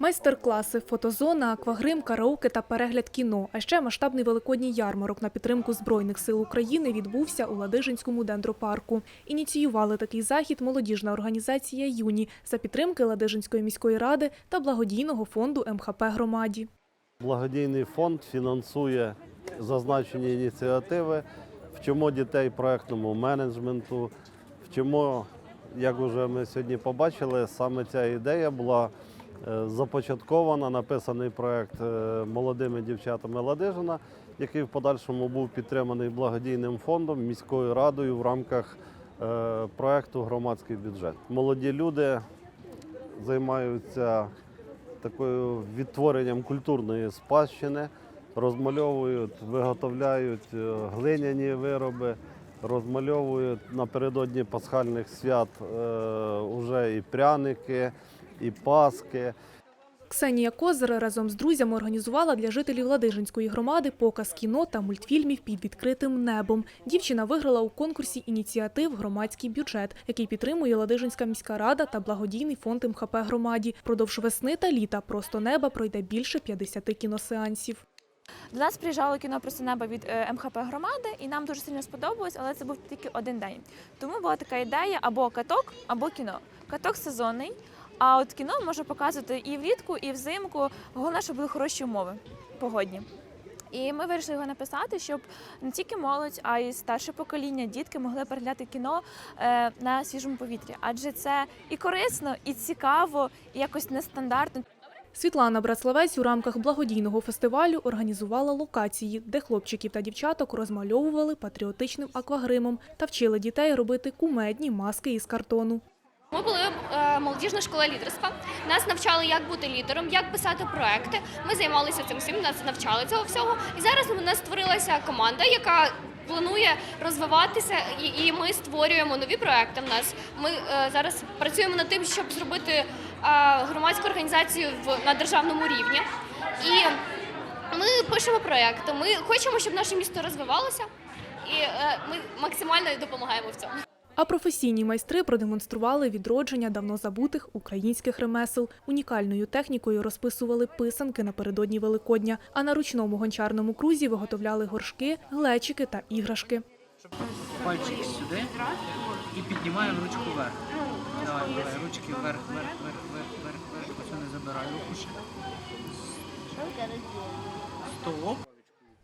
Майстер-класи, фотозона, аквагрим, караоке та перегляд кіно. А ще масштабний великодній ярмарок на підтримку Збройних сил України відбувся у Ладижинському дендропарку. Ініціювали такий захід молодіжна організація Юні за підтримки Ладижинської міської ради та благодійного фонду МХП громаді. Благодійний фонд фінансує зазначені ініціативи, вчимо дітей проектному менеджменту, вчимо, як вже ми сьогодні побачили, саме ця ідея була започаткована, написаний проект е, молодими дівчатами Ладижина, який в подальшому був підтриманий благодійним фондом, міською радою в рамках е, проекту Громадський бюджет. Молоді люди займаються такою відтворенням культурної спадщини, розмальовують, виготовляють е, глиняні вироби, розмальовують напередодні пасхальних свят е, уже і пряники, і паски. Ксенія Козир разом з друзями організувала для жителів Ладижинської громади показ кіно та мультфільмів під відкритим небом. Дівчина виграла у конкурсі ініціатив громадський бюджет, який підтримує Ладижинська міська рада та благодійний фонд МХП громаді. Продовж весни та літа просто неба пройде більше 50 кіносеансів. До нас приїжджало кіно просто неба від е, МХП громади, і нам дуже сильно сподобалось, але це був тільки один день. Тому була така ідея або каток, або кіно. Каток сезонний, а от кіно можна показувати і влітку, і взимку. Головне, щоб були хороші умови погодні. І ми вирішили його написати, щоб не тільки молодь, а й старше покоління, дітки могли переглядати кіно е, на свіжому повітрі. Адже це і корисно, і цікаво, і якось нестандартно. Світлана Браславець у рамках благодійного фестивалю організувала локації, де хлопчиків та дівчаток розмальовували патріотичним аквагримом та вчили дітей робити кумедні маски із картону. Ми були е, молодіжна школа лідерства. Нас навчали, як бути лідером, як писати проекти. Ми займалися цим всім, нас навчали цього всього. І зараз у нас створилася команда, яка планує розвиватися, і, ми створюємо нові проекти. В нас ми е, зараз працюємо над тим, щоб зробити е, громадську організацію в на державному рівні. І ми пишемо проекти. Ми хочемо, щоб наше місто розвивалося, і ми максимально допомагаємо в цьому. А професійні майстри продемонстрували відродження давно забутих українських ремесел. Унікальною технікою розписували писанки напередодні Великодня, а на ручному гончарному крузі виготовляли горшки, глечики та іграшки. пальчик сюди і піднімаємо ручку вверх. Давай, давай, ручки вверх, вверх, вверх, вверх, вверх, вверх. Оцю не забирай руку.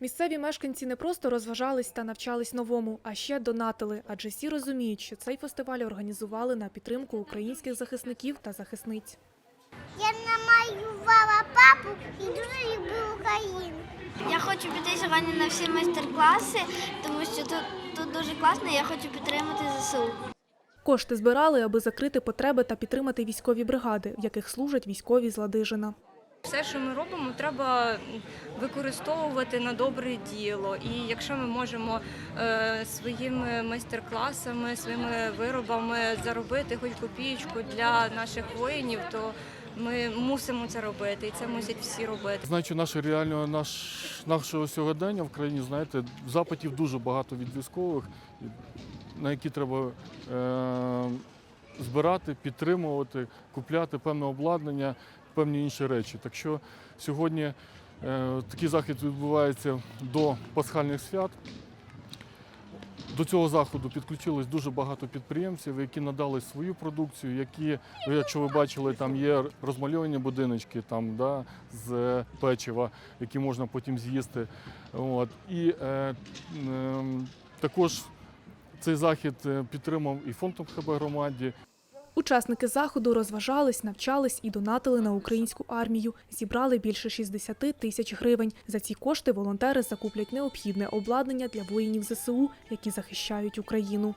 Місцеві мешканці не просто розважались та навчались новому, а ще донатили, адже всі розуміють, що цей фестиваль організували на підтримку українських захисників та захисниць. Я намалювала папу і дуже люблю Україну. Я хочу піти сьогодні на всі майстер-класи, тому що тут, тут дуже класно, я хочу підтримати ЗСУ. Кошти збирали, аби закрити потреби та підтримати військові бригади, в яких служать військові з Ладижина. Все, що ми робимо, треба використовувати на добре діло. І якщо ми можемо е, своїми майстер-класами, своїми виробами заробити хоч копієчку для наших воїнів, то ми мусимо це робити, і це мусять всі робити. Знаючи наше реально наш, нашого сьогодення в країні, знаєте, запитів дуже багато від військових, на які треба е, збирати, підтримувати, купляти певне обладнання, певні інші речі. Так що сьогодні е, такий захід відбувається до пасхальних свят. До цього заходу підключилось дуже багато підприємців, які надали свою продукцію, які, якщо ви бачили, там є розмальовані будиночки там, да, з печива, які можна потім з'їсти. От. І е, е, також цей захід е, підтримав і фонд МХБ громаді, Учасники заходу розважались, навчались і донатили на українську армію. Зібрали більше 60 тисяч гривень. За ці кошти волонтери закуплять необхідне обладнання для воїнів ЗСУ, які захищають Україну.